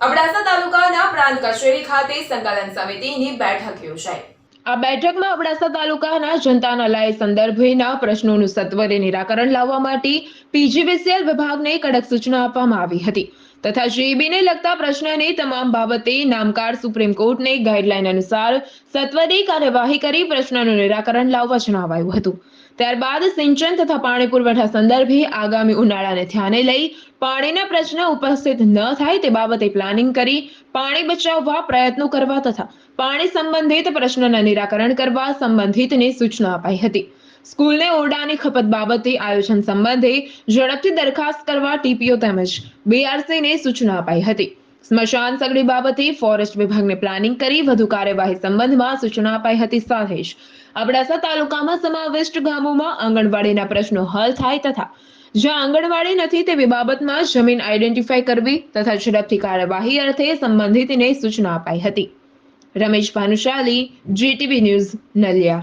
અબડાસા તાલુકાના પ્રાંત કચેરી ખાતે સંકલન સમિતિની બેઠક યોજાઈ. આ બેઠકમાં અબડાસા તાલુકાના જનતાના લાય સંદર્ભેના પ્રશ્નોનું સત્વરે નિરાકરણ લાવવા માટે પીજીવીસીએલ વિભાગને કડક સૂચના આપવામાં આવી હતી. તથા જેબીને લગતા પ્રશ્નની તમામ બાબતે નામકાર સુપ્રીમ કોર્ટની ગાઈડલાઈન અનુસાર સત્વરે કાર્યવાહી કરી પ્રશ્નનું નિરાકરણ લાવવા જણાવાયું હતું. ત્યારબાદ સિંચન તથા પાણી પુરવઠા સંદર્ભે આગામી ઉનાળાને ધ્યાને લઈ પાણીના પ્રશ્ન ઉપસ્થિત ન થાય તે બાબતે પ્લાનિંગ કરી પાણી બચાવવા પ્રયત્નો કરવા તથા પાણી સંબંધિત પ્રશ્નના નિરાકરણ કરવા સંબંધિતને સૂચના અપાઈ હતી. સ્કૂલને ઓરડાની ખપત બાબતે આયોજન સંબંધે ઝડપથી દરખાસ્ત કરવા ટીપીઓ તેમજ બીઆરસીને સૂચના અપાઈ હતી. સ્મશાન સગડી બાબતે ફોરેસ્ટ વિભાગને પ્લાનિંગ કરી વધુ કાર્યવાહી સંબંધમાં સૂચના અપાઈ હતી સાથે જ અબડાસા તાલુકામાં સમાવિષ્ટ ગામોમાં આંગણવાડીના પ્રશ્નો હલ થાય તથા જ્યાં આંગણવાડી નથી તેવી બાબતમાં જમીન આઈડેન્ટિફાઈ કરવી તથા ઝડપથી કાર્યવાહી અર્થે સંબંધિતને સૂચના અપાઈ હતી. Ramesh Bhanushali, GTV news, Naliya.